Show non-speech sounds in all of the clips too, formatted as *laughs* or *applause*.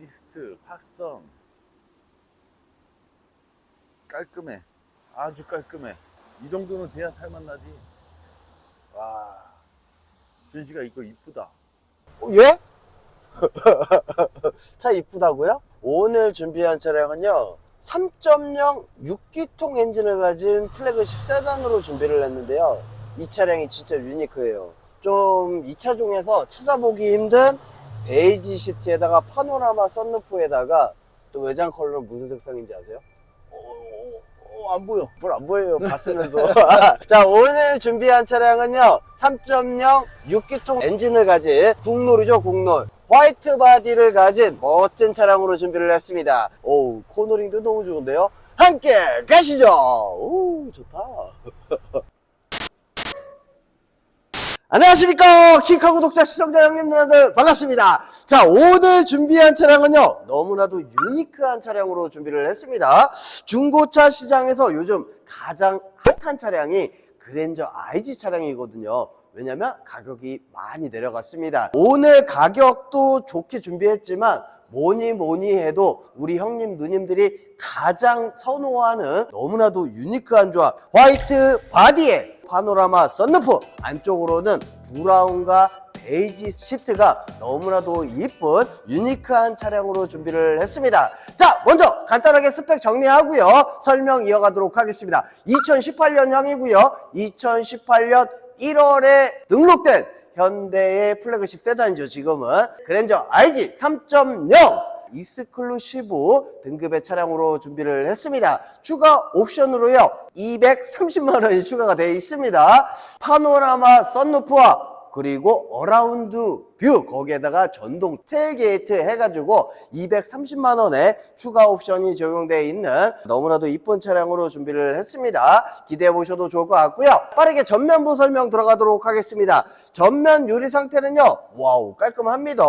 베이지스트, 팟성 깔끔해. 아주 깔끔해. 이 정도는 돼야 살맛 나지. 와, 준씨가 이거 이쁘다. 어, 예? *laughs* 차 이쁘다고요? 오늘 준비한 차량은요 3.0 6기통 엔진을 가진 플래그십 세단으로 준비를 했는데요 이 차량이 진짜 유니크해요 좀 이 차종에서 찾아보기 힘든 베이지 시트에다가 파노라마 썬루프에다가 또 외장 컬러는 무슨 색상인지 아세요? 어, 안 보여. 뭘 안 보여요. 봤으면서. *laughs* 자, 오늘 준비한 차량은요. 3.0 6기통 엔진을 가진 국놀이죠, 국놀. 화이트 바디를 가진 멋진 차량으로 준비를 했습니다. 오, 코너링도 너무 좋은데요? 함께 가시죠! 오, 좋다. *laughs* 안녕하십니까. 킹카 구독자 시청자 형님 누나들 반갑습니다. 자 오늘 준비한 차량은요 너무나도 유니크한 차량으로 준비를 했습니다. 중고차 시장에서 요즘 가장 핫한 차량이 그랜저 IG 차량이거든요. 왜냐면 가격이 많이 내려갔습니다. 오늘 가격도 좋게 준비했지만 뭐니 뭐니 해도 우리 형님 누님들이 가장 선호하는 너무나도 유니크한 조합 화이트 바디에 파노라마 썬루프. 안쪽으로는 브라운과 베이지 시트가 너무나도 이쁜 유니크한 차량으로 준비를 했습니다. 자 먼저 간단하게 스펙 정리하고요. 설명 이어가도록 하겠습니다. 2018년형이고요. 2018년 1월에 등록된 현대의 플래그십 세단이죠 지금은. 그랜저 IG 3.0 이스클루시브 등급의 차량으로 준비를 했습니다. 추가 옵션으로요 230만 원이 추가가 되어 있습니다. 파노라마 썬루프와 그리고 어라운드 뷰 거기에다가 전동 테일게이트 해가지고 230만 원의 추가 옵션이 적용되어 있는 너무나도 이쁜 차량으로 준비를 했습니다. 기대해 보셔도 좋을 것 같고요. 빠르게 전면부 설명 들어가도록 하겠습니다. 전면 유리 상태는요. 와우 깔끔합니다.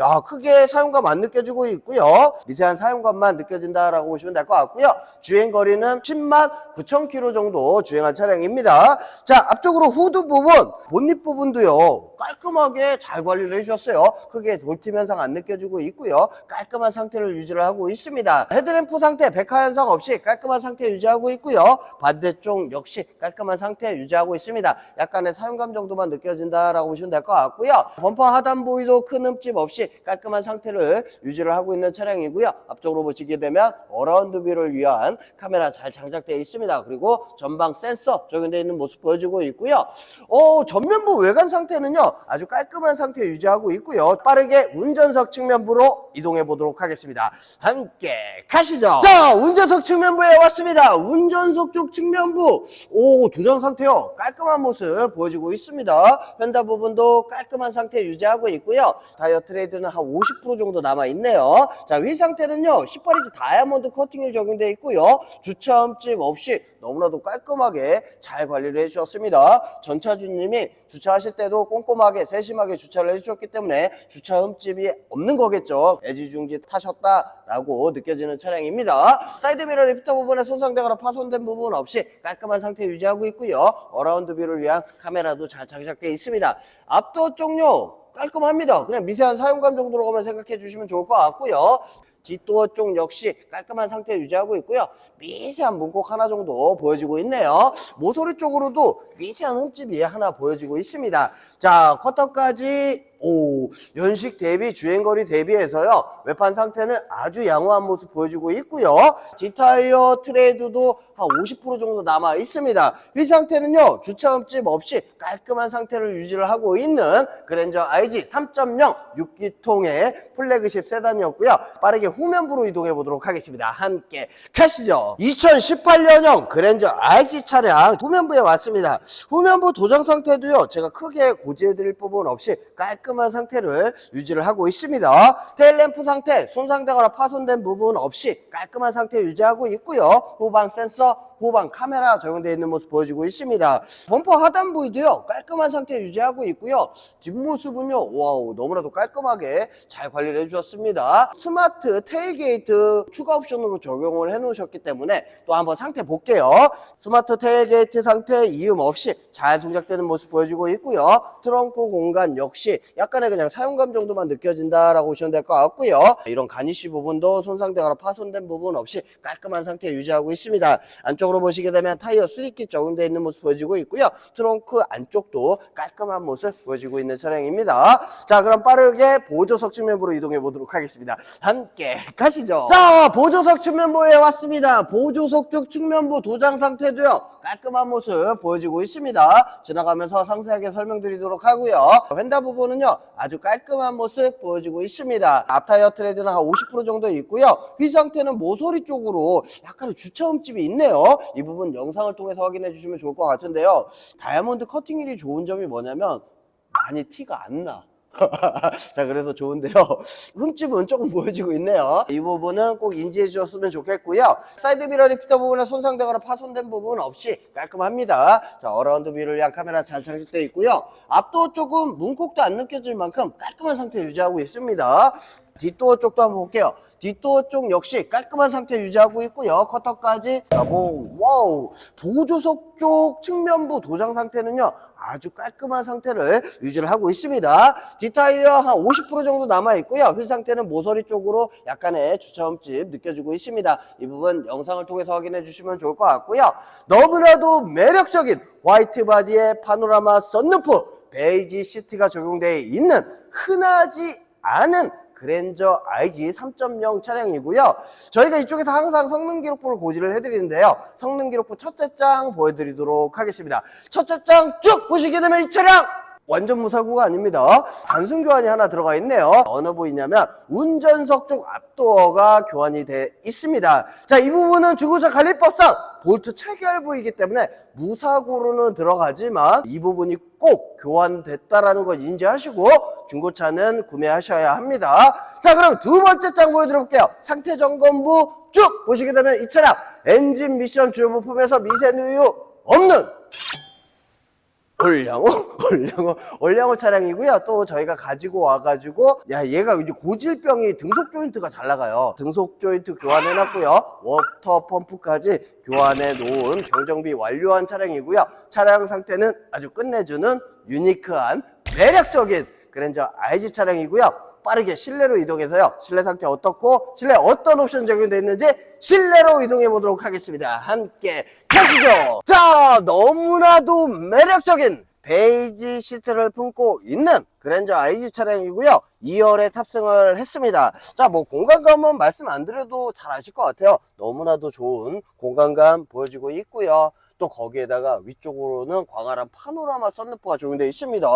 야 크게 사용감 안 느껴지고 있고요. 미세한 사용감만 느껴진다라고 보시면 될 것 같고요. 주행 거리는 10만 9천 킬로 정도 주행한 차량입니다. 자 앞쪽으로 후드 부분 본닛 부분도요. 깔끔하게 잘 관리 를 해주셨어요. 크게 돌팀 현상 안 느껴지고 있고요. 깔끔한 상태를 유지를 하고 있습니다. 헤드램프 상태 백화 현상 없이 깔끔한 상태 유지하고 있고요. 반대쪽 역시 깔끔한 상태 유지하고 있습니다. 약간의 사용감 정도만 느껴진다라고 보시면 될 것 같고요. 범퍼 하단 부위도 큰 흠집 없이 깔끔한 상태를 유지를 하고 있는 차량이고요. 앞쪽으로 보시게 되면 어라운드 뷰를 위한 카메라 잘 장착되어 있습니다. 그리고 전방 센서 적용되어 있는 모습 보여주고 있고요. 어, 전면부 외관 상태는요. 아주 깔끔한 상태 유지하고 있고요. 빠르게 운전석 측면부로 이동해 보도록 하겠습니다. 함께 가시죠. 자, 운전석 측면부에 왔습니다. 운전석 쪽 측면부. 오, 도장 상태요. 깔끔한 모습 보여주고 있습니다. 휀다 부분도 깔끔한 상태 유지하고 있고요. 타이어 트레이드는 한 50% 정도 남아 있네요. 자, 휠 상태는요. 18인치 다이아몬드 커팅이 적용되어 있고요. 주차 흠집 없이 너무나도 깔끔하게 잘 관리를 해주셨습니다. 전차주님이 주차하실 때도 꼼꼼하게 세심하게 주차를 해주셨 기 때문에 주차 흠집이 없는 거겠죠. 애지중지 타셨다라고 느껴지는 차량입니다. 사이드미러 리프터 부분에 손상되거나 파손된 부분 없이 깔끔한 상태 유지하고 있고요. 어라운드 뷰를 위한 카메라도 잘 장착되어 있습니다. 앞도어 쪽요 깔끔합니다. 그냥 미세한 사용감 정도로만 생각해 주시면 좋을 것 같고요. 뒷도어 쪽 역시 깔끔한 상태 유지하고 있고요. 미세한 문콕 하나 정도 보여지고 있네요. 모서리 쪽으로도 미세한 흠집이 하나 보여지고 있습니다. 자, 커터까지 오, 연식 대비 주행거리 대비해서요. 외판 상태는 아주 양호한 모습 보여주고 있고요. 뒷타이어 트레이드도 한 50% 정도 남아 있습니다. 휠 상태는요. 주차 흠집 없이 깔끔한 상태를 유지를 하고 있는 그랜저 IG 3.0 6기통의 플래그십 세단이었고요. 빠르게 후면부로 이동해 보도록 하겠습니다. 함께 가시죠. 2018년형 그랜저 IG 차량 후면부에 왔습니다. 후면부 도장 상태도요. 제가 크게 고지해 드릴 부분 없이 깔끔 한 상태를 유지를 하고 있습니다. 테일램프 상태 손상되거나 파손된 부분 없이 깔끔한 상태 유지하고 있고요. 후방 센서 후방 카메라 적용되어 있는 모습 보여주고 있습니다. 범퍼 하단 부위도요 깔끔한 상태 유지하고 있고요. 뒷모습은요 와우 너무나도 깔끔하게 잘 관리를 해주셨습니다. 스마트 테일게이트 추가 옵션으로 적용을 해놓으셨기 때문에 또 한번 상태 볼게요. 스마트 테일게이트 상태 이음 없이 잘 동작되는 모습 보여주고 있고요. 트렁크 공간 역시 약간의 그냥 사용감 정도만 느껴진다라고 보시면 될 것 같고요. 이런 가니쉬 부분도 손상되거나 파손된 부분 없이 깔끔한 상태 유지하고 있습니다. 안쪽으로 보시게 되면 타이어 수리킷 적용되어 있는 모습 보여지고 있고요. 트렁크 안쪽도 깔끔한 모습 보여지고 있는 차량입니다. 자, 그럼 빠르게 보조석 측면부로 이동해 보도록 하겠습니다. 함께 가시죠. 자, 보조석 측면부에 왔습니다. 보조석 쪽 측면부 도장 상태도요. 깔끔한 모습 보여지고 있습니다. 지나가면서 상세하게 설명드리도록 하고요. 휀다 부분은요. 아주 깔끔한 모습 보여지고 있습니다. 앞타이어 트레드는 한 50% 정도 있고요. 휘 상태는 모서리 쪽으로 약간의 주차 흠집이 있네요. 이 부분 영상을 통해서 확인해 주시면 좋을 것 같은데요. 다이아몬드 커팅일이 좋은 점이 뭐냐면 많이 티가 안 나. *laughs* 자 그래서 좋은데요. *laughs* 흠집은 조금 보여지고 있네요. 이 부분은 꼭 인지해 주셨으면 좋겠고요. 사이드 미러 리프터 부분에 손상되거나 파손된 부분 없이 깔끔합니다. 자 어라운드 뷰를 위한 카메라 잘 장식되어 있고요. 앞도 조금 문콕도 안 느껴질 만큼 깔끔한 상태 유지하고 있습니다. 뒷도어 쪽도 한번 볼게요. 뒷도어 쪽 역시 깔끔한 상태 유지하고 있고요. 커터까지. 가봉 와우. 보조석 쪽 측면부 도장 상태는요 아주 깔끔한 상태를 유지를 하고 있습니다. 뒷타이어 한 50% 정도 남아 있고요. 휠 상태는 모서리 쪽으로 약간의 주차 흠집 느껴지고 있습니다. 이 부분 영상을 통해서 확인해 주시면 좋을 것 같고요. 너무나도 매력적인 화이트 바디의 파노라마 썬루프 베이지 시트가 적용되어 있는 흔하지 않은 그랜저 IG 3.0 차량이고요. 저희가 이쪽에서 항상 성능 기록부를 고지를 해드리는데요. 성능 기록부 첫째 장 보여드리도록 하겠습니다. 첫째 장 쭉 보시게 되면 이 차량 완전 무사고가 아닙니다. 단순 교환이 하나 들어가 있네요. 어느 부위냐면 운전석 쪽 앞도어가 교환이 돼 있습니다. 자, 이 부분은 중고차 관리법상 볼트 체결 부위이기 때문에 무사고로는 들어가지만 이 부분이 꼭 교환됐다라는 걸 인지하시고 중고차는 구매하셔야 합니다. 자, 그럼 두 번째 장 보여드릴게요. 상태 점검부 쭉 보시게 되면 이 차량 엔진 미션 주요 부품에서 미세 누유 없는 올량호? 올량호? 올량호 차량이고요. 또 저희가 가지고 와가지고, 야, 얘가 이제 고질병이 등속 조인트가 잘 나가요. 등속 조인트 교환해놨고요. 워터 펌프까지 교환해 놓은 경정비 완료한 차량이고요. 차량 상태는 아주 끝내주는 유니크한 매력적인 그랜저 IG 차량이고요. 빠르게 실내로 이동해서요. 실내 상태 어떻고 실내 어떤 옵션 적용되어 있는지 실내로 이동해 보도록 하겠습니다. 함께 가시죠. 자, 너무나도 매력적인 베이지 시트를 품고 있는 그랜저 IG 차량이고요. 2열에 탑승을 했습니다. 자, 뭐 공간감은 말씀 안 드려도 잘 아실 것 같아요. 너무나도 좋은 공간감 보여지고 있고요. 또 거기에다가 위쪽으로는 광활한 파노라마 썬루프가 적용되어 있습니다.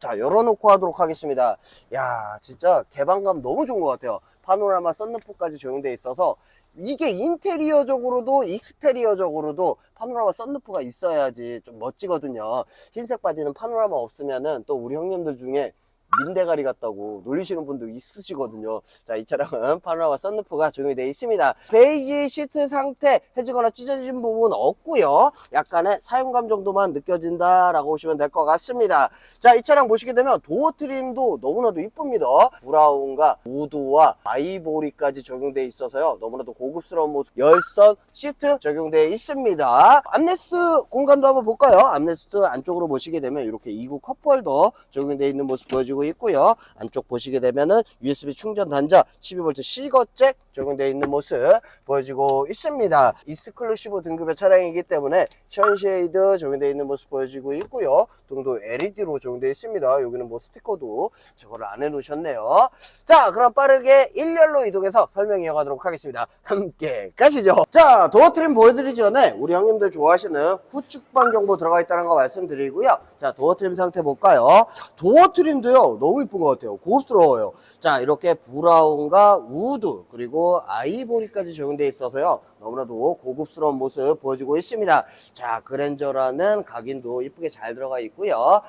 자, 열어놓고 하도록 하겠습니다. 야, 진짜 개방감 너무 좋은 것 같아요. 파노라마 썬루프까지 적용되어 있어서 이게 인테리어적으로도 익스테리어적으로도 파노라마 썬루프가 있어야지 좀 멋지거든요. 흰색 바디는 파노라마 없으면은 또 우리 형님들 중에 민대가리 같다고 놀리시는 분도 있으시거든요. 자, 이 차량은 파노라마 썬루프가 적용이 되어 있습니다. 베이지 시트 상태 해지거나 찢어진 부분 없고요. 약간의 사용감 정도만 느껴진다라고 보시면 될 것 같습니다. 자, 이 차량 보시게 되면 도어 트림도 너무나도 이쁩니다. 브라운과 우드와 아이보리까지 적용되어 있어서요. 너무나도 고급스러운 모습. 열선 시트 적용되어 있습니다. 암레스 공간도 한번 볼까요? 암레스트 안쪽으로 보시게 되면 이렇게 2구 컵홀더 적용되어 있는 모습 보여주 고 있고요. 안쪽 보시게 되면은 USB 충전 단자 12V C거잭 적용되어 있는 모습 보여지고 있습니다. 이스클루시브 등급의 차량이기 때문에 션쉐이드 적용되어 있는 모습 보여지고 있고요. 등도 LED로 적용되어 있습니다. 여기는 뭐 스티커도 저거를 안 해놓으셨네요. 자, 그럼 빠르게 1열로 이동해서 설명 이어가도록 하겠습니다. 함께 가시죠. 자, 도어 트림 보여드리기 전에 우리 형님들 좋아하시는 후측방 경보 들어가 있다는 거 말씀드리고요. 자, 도어 트림 상태 볼까요? 도어 트림도요, 너무 이쁜 것 같아요. 고급스러워요. 자, 이렇게 브라운과 우드, 그리고 아이보리까지 적용되어 있어서요. 너무나도 고급스러운 모습 보여주고 있습니다. 자, 그랜저라는 각인도 이쁘게 잘 들어가 있고요.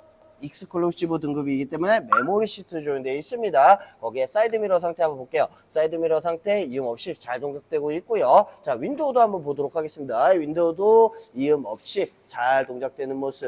익스클루시브 등급이기 때문에 메모리 시트 조인되어 있습니다. 거기에 사이드미러 상태 한번 볼게요. 사이드미러 상태 이음 없이 잘 동작되고 있고요. 자, 윈도우도 한번 보도록 하겠습니다. 윈도우도 이음 없이 잘 동작되는 모습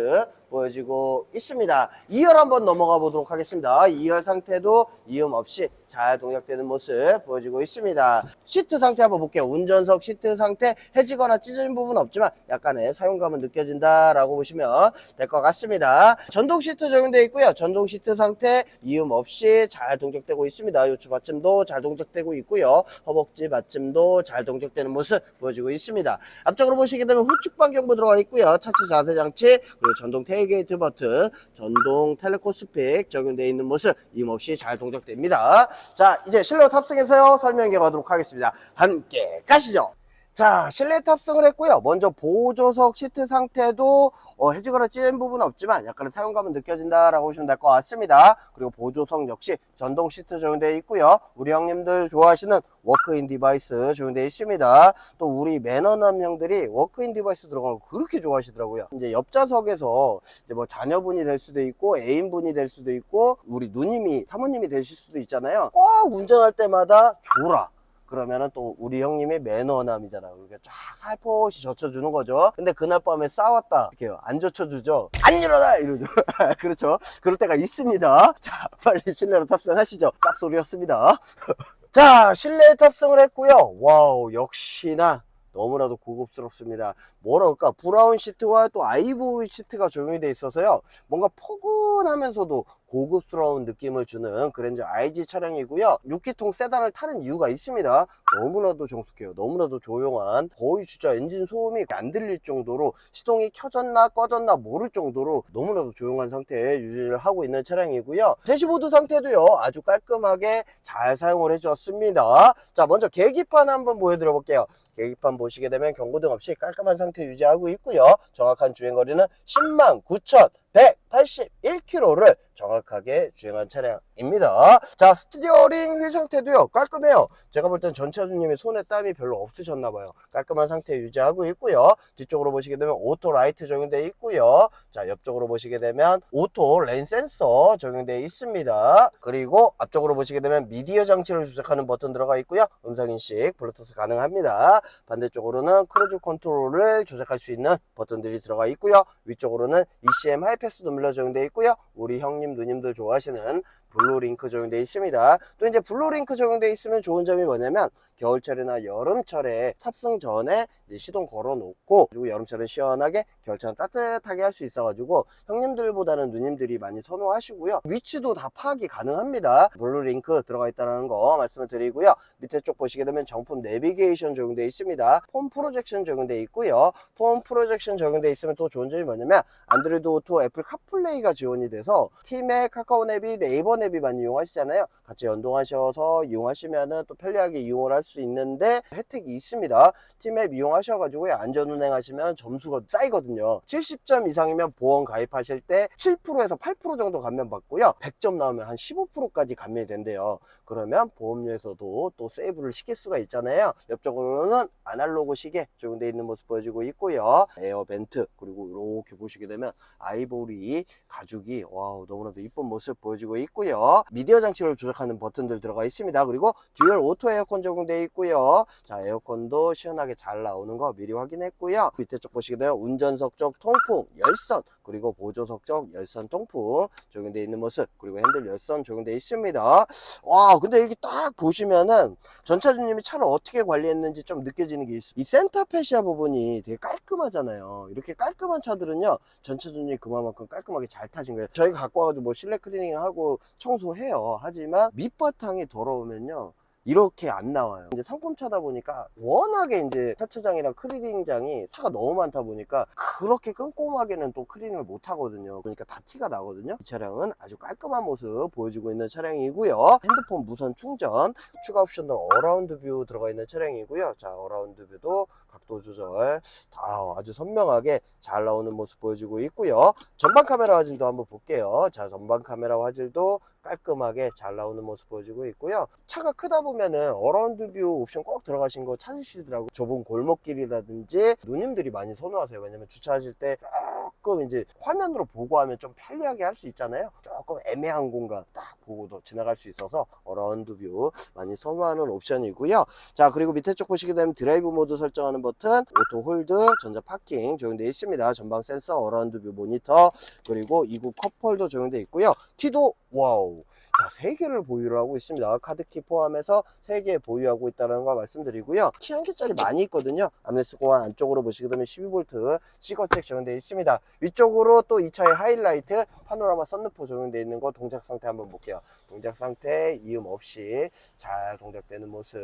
보여지고 있습니다. 2열 한번 넘어가 보도록 하겠습니다. 2열 상태도 이음 없이 잘 동작되는 모습 보여지고 있습니다. 시트 상태 한번 볼게요. 운전석 시트 상태 해지거나 찢어진 부분 없지만 약간의 사용감은 느껴진다라고 보시면 될 것 같습니다. 전동 시트 적용되어 있고요. 전동 시트 상태 이음 없이 잘 동작되고 있습니다. 요추 받침도 잘 동작되고 있고요. 허벅지 받침도 잘 동작되는 모습 보여지고 있습니다. 앞쪽으로 보시게 되면 후축 반경부 들어가 있고요. 차체 자세 장치 그리고 전동 테일 게이트 버튼, 전동 텔레코스픽 적용되어 있는 모습 이음 없이 잘 동작됩니다. 자, 이제 실내 탑승해서요 설명해 가도록 하겠습니다. 함께 가시죠. 자, 실내 탑승을 했고요. 먼저 보조석 시트 상태도 어, 해지거나 찢은 부분은 없지만 약간의 사용감은 느껴진다라고 보시면 될 것 같습니다. 그리고 보조석 역시 전동 시트 적용되어 있고요. 우리 형님들 좋아하시는 워크인 디바이스 적용되어 있습니다. 또 우리 매너 남 형들이 워크인 디바이스 들어가는 거 그렇게 좋아하시더라고요. 이제 옆좌석에서 이제 뭐 자녀분이 될 수도 있고 애인분이 될 수도 있고 우리 누님이 사모님이 되실 수도 있잖아요. 꼭 운전할 때마다 줘라. 그러면은 또 우리 형님이 매너남이잖아요. 이렇게 쫙 살포시 젖혀주는 거죠. 근데 그날 밤에 싸웠다. 해요? 안 젖혀주죠? 안 일어나! 이러죠. *laughs* 그렇죠. 그럴 때가 있습니다. 자, 빨리 실내로 탑승하시죠. 쌉소리였습니다. *laughs* 자, 실내에 탑승을 했고요. 와우, 역시나 너무나도 고급스럽습니다. 그럴까? 브라운 시트와 또 아이보리 시트가 적용이 돼 있어서요. 뭔가 포근하면서도 고급스러운 느낌을 주는 그랜저 IG 차량이고요. 6기통 세단을 타는 이유가 있습니다. 너무나도 정숙해요. 너무나도 조용한 거의 진짜 엔진 소음이 안 들릴 정도로 시동이 켜졌나 꺼졌나 모를 정도로 너무나도 조용한 상태에 유지를 하고 있는 차량이고요. 대시보드 상태도요. 아주 깔끔하게 잘 사용을 해주었습니다. 자 먼저 계기판 한번 보여드려 볼게요. 계기판 보시게 되면 경고등 없이 깔끔한 상태 유지하고 있고요. 정확한 주행거리는 10만 9,181km를 정확하게 주행한 차량입니다. 자, 스티어링 휠 상태도요, 깔끔해요. 제가 볼 땐 전차주님이 손에 땀이 별로 없으셨나봐요. 깔끔한 상태 유지하고 있고요. 뒤쪽으로 보시게 되면 오토 라이트 적용되어 있고요. 자, 옆쪽으로 보시게 되면 오토 렌 센서 적용되어 있습니다. 그리고 앞쪽으로 보시게 되면 미디어 장치를 조작하는 버튼 들어가 있고요. 음성 인식, 블루투스 가능합니다. 반대쪽으로는 크루즈 컨트롤을 조작할 수 있는 버튼들이 들어가 있고요. 위쪽으로는 ECM 하이패스 눌러 적용되어 있고요. 우리 형님, 누님들 좋아하시는 블루링크 적용되어 있습니다. 또 이제 블루링크 적용되어 있으면 좋은 점이 뭐냐면 겨울철이나 여름철에 탑승 전에 시동 걸어 놓고 그리고 여름철은 시원하게 겨울철은 따뜻하게 할 수 있어가지고 형님들보다는 누님들이 많이 선호하시고요. 위치도 다 파악이 가능합니다. 블루링크 들어가 있다는 거 말씀을 드리고요. 밑에 쪽 보시게 되면 정품 내비게이션 적용되어 있습니다. 폼 프로젝션 적용되어 있고요. 폼 프로젝션 적용되어 있으면 또 좋은 점이 뭐냐면 안드로이드 오토 애플 카플레이가 지원이 돼서 팀의 카카오 앱이 네이버 앱이 많이 이용하시잖아요. 같이 연동하셔서 이용하시면은 또 편리하게 이용을 할 수 있는데 혜택이 있습니다. 팀앱 이용하셔가지고 안전운행 하시면 점수가 쌓이거든요. 70점 이상이면 보험 가입하실 때 7%에서 8% 정도 감면 받고요. 100점 나오면 한 15%까지 감면이 된대요. 그러면 보험료에서도 또 세이브를 시킬 수가 있잖아요. 옆쪽으로는 아날로그 시계 적용되어 있는 모습 보여지고 있고요. 에어 벤트 그리고 이렇게 보시게 되면 아이보리 가죽이 와우 너무나도 이쁜 모습 보여지고 있고요. 미디어 장치를 조작하는 버튼들 들어가 있습니다. 그리고 듀얼 오토 에어컨 적용되어 있고요. 자 에어컨도 시원하게 잘 나오는 거 미리 확인했고요. 밑에 쪽 보시게 되면 운전석 쪽 통풍 열선 그리고 보조석 쪽 열선 통풍 적용되어 있는 모습 그리고 핸들 열선 적용되어 있습니다. 와 근데 여기 딱 보시면은 전차주님이 차를 어떻게 관리했는지 좀 느껴지는 게 있어요. 이 센터페시아 부분이 되게 깔끔하잖아요. 이렇게 깔끔한 차들은요 전차주님이 그만큼 깔끔하게 잘 타신 거예요. 저희가 갖고 와가지고 뭐 실내 클리닝 하고 청소해요. 하지만 밑바탕이 더러우면요. 이렇게 안 나와요. 이제 상품차다 보니까 워낙에 이제 차차장이랑 클리닝장이 차가 너무 많다 보니까 그렇게 꼼꼼하게는 또 클리닝을 못 하거든요. 그러니까 다 티가 나거든요. 이 차량은 아주 깔끔한 모습 보여주고 있는 차량이고요. 핸드폰 무선 충전, 추가 옵션으로 어라운드 뷰 들어가 있는 차량이고요. 자, 어라운드 뷰도 각도 조절 다 아주 선명하게 잘 나오는 모습 보여주고 있고요. 전방 카메라 화질도 한번 볼게요. 자, 전방 카메라 화질도 깔끔하게 잘 나오는 모습 보여주고 있고요. 차가 크다 보면은 어라운드 뷰 옵션 꼭 들어가신 거 찾으시더라고요. 좁은 골목길이라든지 누님들이 많이 선호하세요. 왜냐면 주차하실 때 조금 이제 화면으로 보고 하면 좀 편리하게 할 수 있잖아요. 조금 애매한 공간 딱 보고도 지나갈 수 있어서 어라운드 뷰 많이 선호하는 옵션이고요. 자, 그리고 밑에 쪽 보시게 되면 드라이브 모드 설정하는 버튼, 오토 홀드, 전자 파킹 적용되어 있습니다. 전방 센서, 어라운드 뷰 모니터, 그리고 이구 컵홀더 적용되어 있고요. 키도 와우. 자, 세 개를 보유를 하고 있습니다. 카드키 포함해서 세 개 보유하고 있다는 거 말씀드리고요. 키 한 개짜리 많이 있거든요. 암레스 공간 안쪽으로 보시게 되면 12V 시거텍 적용되어 있습니다. 위쪽으로 또 이 차의 하이라이트 파노라마 썬루프 적용되어 있는 거 동작 상태 한번 볼게요. 동작 상태 이음 없이 잘 동작되는 모습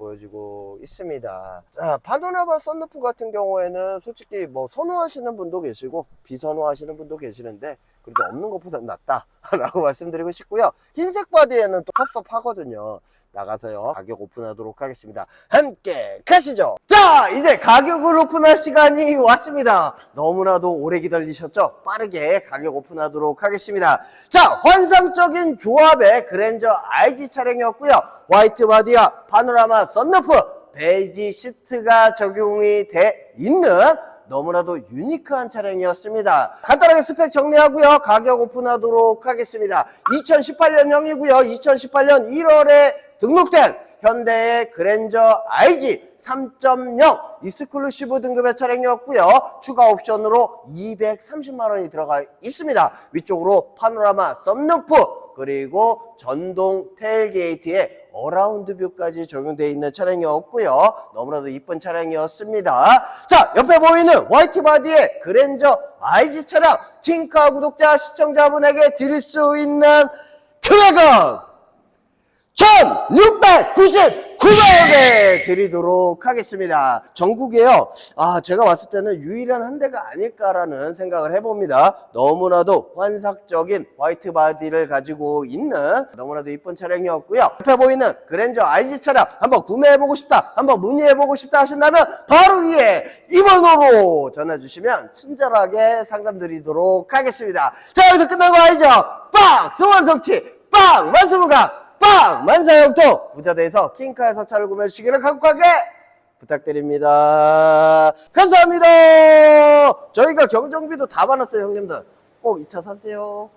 보여주고 있습니다. 자, 파노라마 썬루프 같은 경우에는 솔직히 뭐 선호하시는 분도 계시고 비선호하시는 분도 계시는데 그래도 없는 것보다 낫다 라고 *laughs* 말씀드리고 싶고요. 흰색 바디에는 또 섭섭하거든요. 나가서요 가격 오픈하도록 하겠습니다. 함께 가시죠. 자, 이제 가격을 오픈할 시간이 왔습니다. 너무나도 오래 기다리셨죠? 빠르게 가격 오픈하도록 하겠습니다. 자, 환상적인 조합의 그랜저 IG 차량이었고요. 화이트 바디와 파노라마 썬루프 베이지 시트가 적용이 돼 있는 너무나도 유니크한 차량이었습니다. 간단하게 스펙 정리하고요. 가격 오픈하도록 하겠습니다. 2018년형이고요. 2018년 1월에 등록된 현대의 그랜저 IG 3.0 이스클루시브 등급의 차량이었고요. 추가 옵션으로 230만 원이 들어가 있습니다. 위쪽으로 파노라마 썬루프 그리고 전동 테일게이트에 어라운드 뷰까지 적용되어 있는 차량이었고요. 너무나도 이쁜 차량이었습니다. 자, 옆에 보이는 화이트 바디의 그랜저 IG 차량 킹카 구독자 시청자분에게 드릴 수 있는 금액은 1699만원에 드리도록 하겠습니다. 전국에요. 아, 제가 왔을 때는 유일한 한 대가 아닐까라는 생각을 해봅니다. 너무나도 환상적인 화이트 바디를 가지고 있는 너무나도 이쁜 차량이었고요. 옆에 보이는 그랜저 IG 차량 한번 구매해보고 싶다, 한번 문의해보고 싶다 하신다면 바로 위에 이번호로 전화주시면 친절하게 상담드리도록 하겠습니다. 자, 여기서 끝난 거 아니죠? 빵! 성원성치! 빵! 만수무강! 빵! 만사형통! 부자대에서 킹카에서 차를 구매해 주시기를 간곡하게 부탁드립니다. 감사합니다. 저희가 경정비도 다 받았어요, 형님들. 꼭 이 차 사세요.